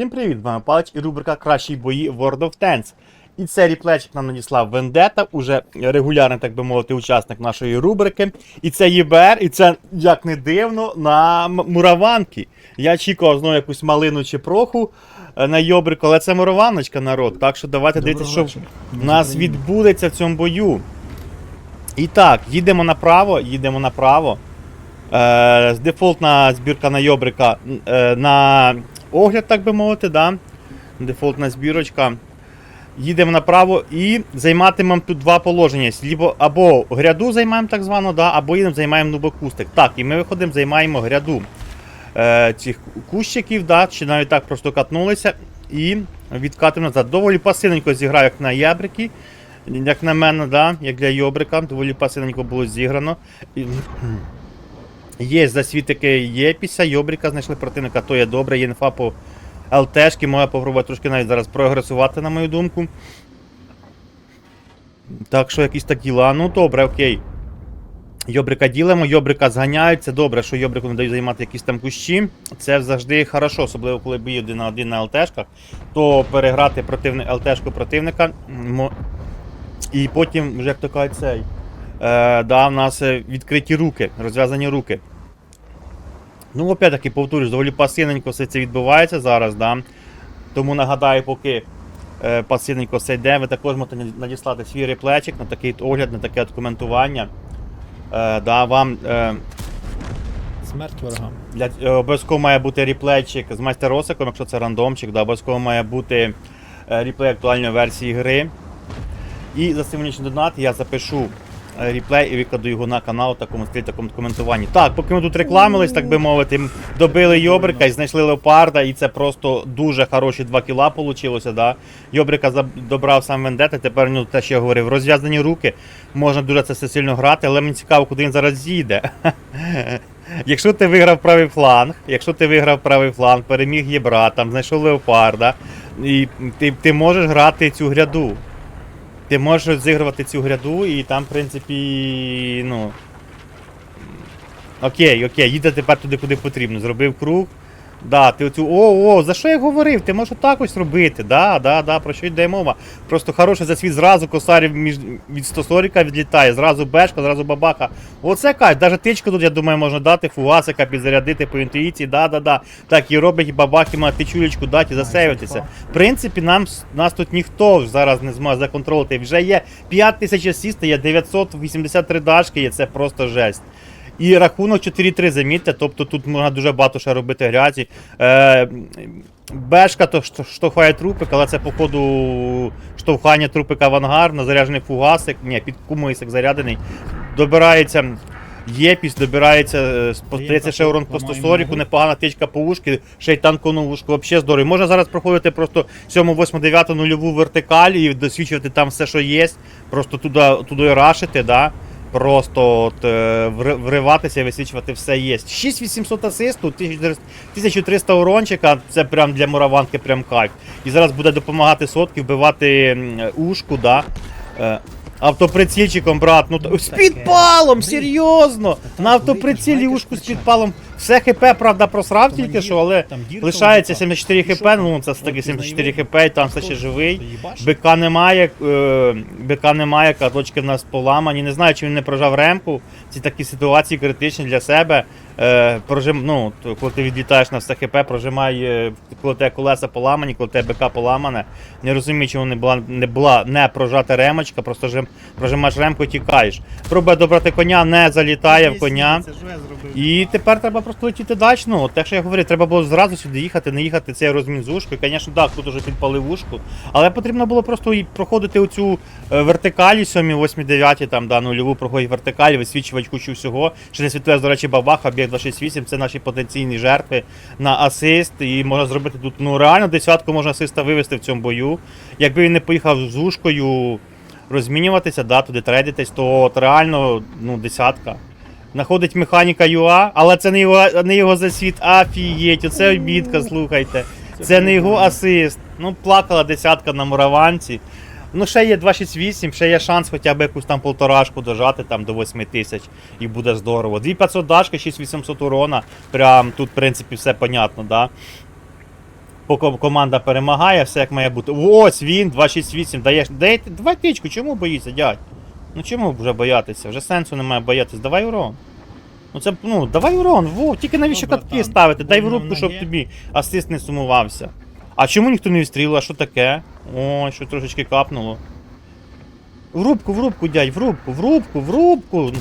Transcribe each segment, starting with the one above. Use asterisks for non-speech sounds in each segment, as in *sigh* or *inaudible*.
Всім привіт, з вами Палич і рубрика Кращі бої World of Tanks. І цей ріплечик нам надіслав Вендета, уже регулярний, так би мовити, учасник нашої рубрики. І це ЄБР, і це, як не дивно, на мураванки. Я очікував знову якусь малину чи проху е, на Йобрику, але це мураваночка, народ. Так що давайте дивитися, що в нас відбудеться в цьому бою. І так, їдемо направо, їдемо направо. Е, дефолтна збірка на Йобрика е, на огляд, так би мовити, да? дефолтна збірочка. Їдемо направо і займатимемо тут два положення. Лібо, або гряду займаємо так звано, да, або їдемо займаємо нубокустик. Так, і ми виходимо, займаємо гряду е, цих кущиків, да, чи навіть так просто катнулися і відкатимо назад. Доволі пасивненько зіграв, як на ябрики. Як на мене, да, як для Йобрика, доволі пасивненько було зіграно. І, Є засвітики, є після Йобрика, знайшли противника, то є добре, є інфа по ЛТшки, можна попробувати трошки навіть зараз прогресувати, на мою думку. Так що якісь такі діла. Ну добре, окей. Йобрика ділимо, Йобрика зганяють. Це добре, що Йобрику не дають займати якісь там кущі. Це завжди хорошо, особливо коли бій один на один на ЛТшках, то переграти противни, ЛТшку противника. І потім, вже як то кажуть, цей. Е, да, в нас е, відкриті руки, розв'язані руки. Ну, опять-таки, повторюсь, доволі пасивненько все це відбувається зараз, да. Тому нагадаю, поки е, пасивненько все йде, ви також можете надіслати свій реплечик на такий огляд, на таке коментування. Е, да, вам е, Смерть ворогам. для, е, обов'язково має бути реплейчик з майстеросиком, якщо це рандомчик, да, обов'язково має бути е, реплей актуальної версії гри. І за символічний донат я запишу реплей і викладу його на канал такому стилі, такому коментуванні. Так, поки ми тут рекламились, так би мовити, добили Йобрика і знайшли леопарда, і це просто дуже хороші 2 кіла вийшло. Да? Йобрика добрав сам Вендета, тепер ну, те, що я говорив, розв'язані руки, можна дуже це все сильно грати, але мені цікаво, куди він зараз з'їде. *laughs* Якщо ти виграв правий фланг, якщо ти виграв правий фланг, переміг Єбра, там знайшов леопарда, і ти, ти можеш грати цю гряду. Ти можеш розігрувати цю гряду, і там, в принципі, ну. Окей, окей, їде тепер туди, куди потрібно. Зробив круг. Да, ти оцю. О, о, за що я говорив? Ти можеш так ось робити. Да, да, да, про що йде мова. Просто хороший засвіт, зразу косарів між, від 140 відлітає, зразу бешка, зразу бабаха. Оце кайф, навіть тичку тут, я думаю, можна дати, фугасика підзарядити по інтуїції, да, да, да. Так, і робить і бабахи, має тичулечку дати і засейвитися. В принципі, нам, нас тут ніхто зараз не зможе законтролити. Вже є 5000 асіста, є 983 дашки, є це просто жесть. І рахунок 4-3, замітьте, тобто тут можна дуже багато ще робити грязі. Е, Бешка то штовхає трупик, але це по ходу штовхання трупика в ангар, на заряджений фугасик, ні, під кумисик заряджений. Добирається єпіс, добирається, е, спостерігається ще урон по 140, непогана тичка по ушки, ще й танкону вушку, взагалі здорово. Можна зараз проходити просто 7, 8, 9 нульову вертикаль і досвідчувати там все, що є, просто туди, туди рашити, да? Просто от, е, вриватися і висвічувати все є. 6800 асисту, 1300 1300 урончика, це прям для мураванки прям кайф. І зараз буде допомагати сотки вбивати ушку, да. Е, Автоприцільчиком, брат, ну з підпалом, серйозно! На автоприцілі ушку з підпалом. Все хп, правда, просрав тільки що, але лишається 74 хп, ну це таки 74 хп, і там все ще живий. БК немає, е, БК немає, каточки в нас поламані. Не знаю, чи він не прожав ремку. Ці такі ситуації критичні для себе. Е, прожим, ну, коли ти відлітаєш на все ХП, прожимай, е, коли тебе колеса поламані, коли тебе БК поламане. Не розумію, чому не була не була не прожата ремочка, просто жим, прожимаєш ремку і тікаєш. Пробує добрати коня, не залітає в коня. І тепер треба просто летіти далі. Ну, те, що я говорив, треба було зразу сюди їхати, не їхати цей розмін з ушкою. Звісно, так, тут уже підпалив ушку. Але потрібно було просто і проходити оцю е, вертикалі 7, 8, 9, там, да, нульову проходить вертикалі, висвічувати кучу всього. Ще не світле, до речі, бабах, об'єкт 268, це наші потенційні жертви на асист. І можна зробити тут, ну реально десятку можна асиста вивести в цьому бою. Якби він не поїхав з ушкою розмінюватися, да, туди трейдитись, то от реально ну, десятка. Находить механіка ЮА, але це не його, не його засвіт. Афієть, оце обідка, слухайте. Це не його асист. Ну, плакала десятка на мураванці. Ну, ще є 268, ще є шанс хоча б якусь там полторашку дожати там до 8 тисяч і буде здорово. 2500 дашки, 6800 урона. Прям тут, в принципі, все понятно, да? поки команда перемагає, все як має бути. Ось він, 268, даєш. Дайте, давай тичку, чому боїться, дядь? Ну чому вже боятися? Вже сенсу немає боятися. Давай урон. Ну це, ну, давай урон, во, тільки навіщо Добре, катки ставити? Дай в рубку, щоб тобі асист не сумувався. А чому ніхто не відстрілив? А що таке? Ой, що трошечки капнуло. В рубку, в рубку, дядь, в рубку, в рубку, в рубку.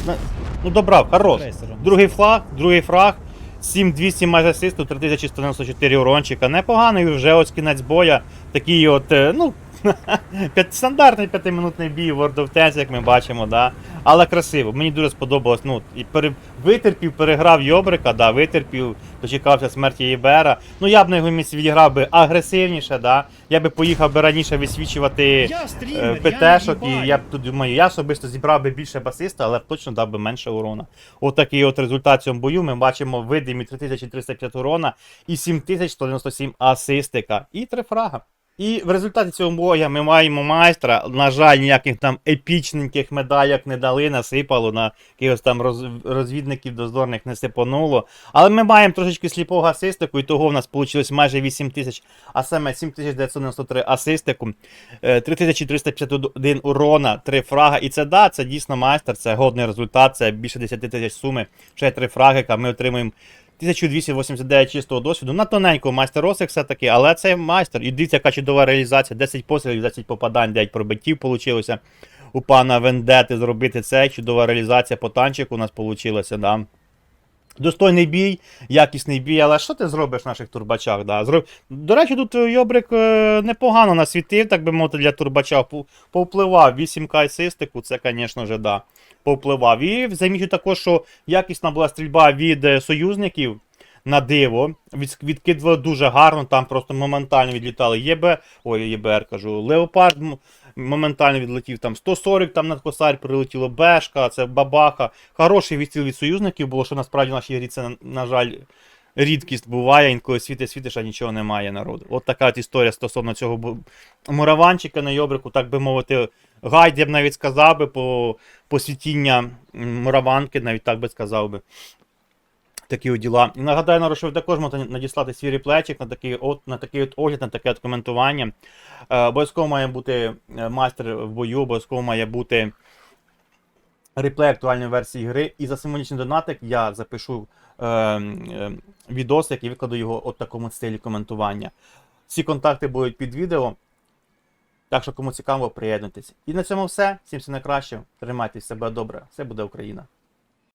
Ну добрав, хорош. Другий флаг, другий фраг. 7200 майже асисту, 3194 урончика. Непоганий вже ось кінець боя. Такий от, е, ну, *laughs* стандартний п'ятиминутний бій World of Tanks, як ми бачимо, да. Але красиво. Мені дуже сподобалось. Ну, і пере... витерпів, переграв Йобрика, да, витерпів, дочекався смерті Єбера. Ну я б на його місці відіграв би агресивніше, да. Я би поїхав би раніше висвічувати е, ПТшок, я і я б тут думаю, я особисто зібрав би більше басиста, але б точно дав би менше урона. Отакий от результат цьому бою. Ми бачимо видимі 3305 урона і 7197 асистика. І три фрага. І в результаті цього бою ми маємо майстра. На жаль, ніяких там епічненьких медалях не дали, насипало на якихось там роз, розвідників дозорних не сипануло. Але ми маємо трошечки сліпого асистику, і того в нас вийшло майже 8 тисяч, а саме 7993 асистику, е, 3351 урона, 3 фрага. І це да, це дійсно майстер, це годний результат, це більше 10 тисяч суми, ще 3 фрагика. Ми отримуємо 1289 чистого досвіду. На тоненького майстер Росик все-таки, але це майстер. І дивіться, яка чудова реалізація. 10 пострілів, 10 попадань, 9 пробиттів вийшло. У пана Вендети зробити це. Чудова реалізація по танчику у нас вийшла, да. Достойний бій, якісний бій, але що ти зробиш в наших турбачах? Да? Зроб... До речі, тут Йобрик е, непогано насвітив, так би мовити, для турбача. Повпливав 8К асистику, це, звісно ж, да. Повпливав. І замічу також, що якісна була стрільба від е, союзників на диво. Від, відкидували дуже гарно, там просто моментально відлітали ЄБ, ой, ЄБР кажу, Леопард моментально відлетів, там 140 там над косарь прилетіло, Бешка, це бабаха. Хороший відстріл від союзників було, що насправді в нашій грі це, на, жаль, рідкість буває, інколи світиш, світиш, а нічого немає народу. От така от історія стосовно цього мураванчика на Йобрику, так би мовити, гайд, я б навіть сказав би, по, по світіння мураванки, навіть так би сказав би. Такі от діла. І нагадаю, що ви також можете надіслати свій реплечик на такий от, на такий от огляд, на таке от коментування. Е, обов'язково має бути е, майстер в бою, обов'язково має бути реплей актуальної версії гри. І за символічний донатик я запишу е, е, відосик і викладу його от такому стилі коментування. Всі контакти будуть під відео. Так що, кому цікаво, приєднуйтесь. І на цьому все. Всім все найкраще. Тримайтесь себе добре. Все буде Україна.